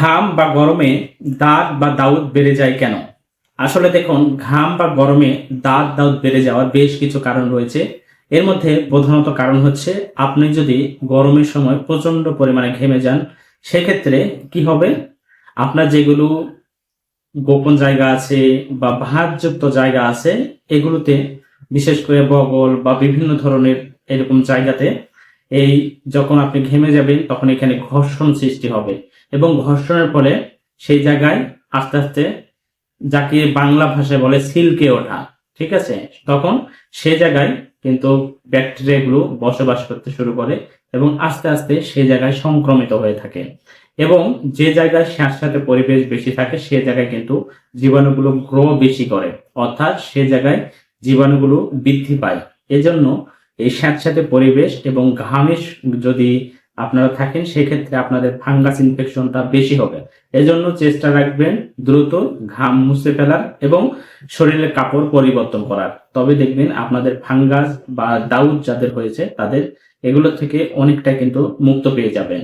ঘাম বা গরমে দাঁত বা দাউদ বেড়ে যায় কেন? আসলে দেখুন, ঘাম বা গরমে দাঁত দাউদ বেড়ে যাওয়ার বেশ কিছু কারণ রয়েছে। এর মধ্যে প্রধানত কারণ হচ্ছে, আপনি যদি গরমের সময় প্রচণ্ড পরিমাণে ঘেমে যান, সেক্ষেত্রে কি হবে? আপনার যেগুলো গোপন জায়গা আছে বা ভাঁজযুক্ত জায়গা আছে, এগুলোতে বিশেষ করে বগল বা বিভিন্ন ধরনের এরকম জায়গাতে এই যখন আপনি ঘেমে যাবেন, তখন এখানে ঘর্ষণ সৃষ্টি হবে। এবং ঘর্ষণের ফলে সেই জায়গায় আস্তে আস্তে যাকে বাংলা ভাষায় বলে সিল্কে ওঠা, ঠিক আছে? তখন সে জায়গায় কিন্তু ব্যাকটেরিয়াগুলো বসবাস করতে শুরু করে এবং আস্তে আস্তে সে জায়গায় সংক্রমিত হয়ে থাকে। এবং যে জায়গায় স্যাঁতস্যাঁতে পরিবেশ বেশি থাকে, সে জায়গায় কিন্তু জীবাণুগুলো গ্রো বেশি করে। অর্থাৎ সে জায়গায় জীবাণুগুলো বৃদ্ধি পায়। এজন্য এই স্যাঁতস্যাঁতে পরিবেশ এবং ঘামে যদি আপনারা থাকেন, সেক্ষেত্রে আপনাদের ফাঙ্গাস ইনফেকশনটা বেশি হবে। এজন্য চেষ্টা রাখবেন দ্রুত ঘাম মুছে ফেলার এবং শরীরের কাপড় পরিবর্তন করার। তবে দেখবেন আপনাদের ফাঙ্গাস বা দাউদ যাদের হয়েছে, তাদের এগুলো থেকে অনেকটা কিন্তু মুক্ত পেয়ে যাবেন।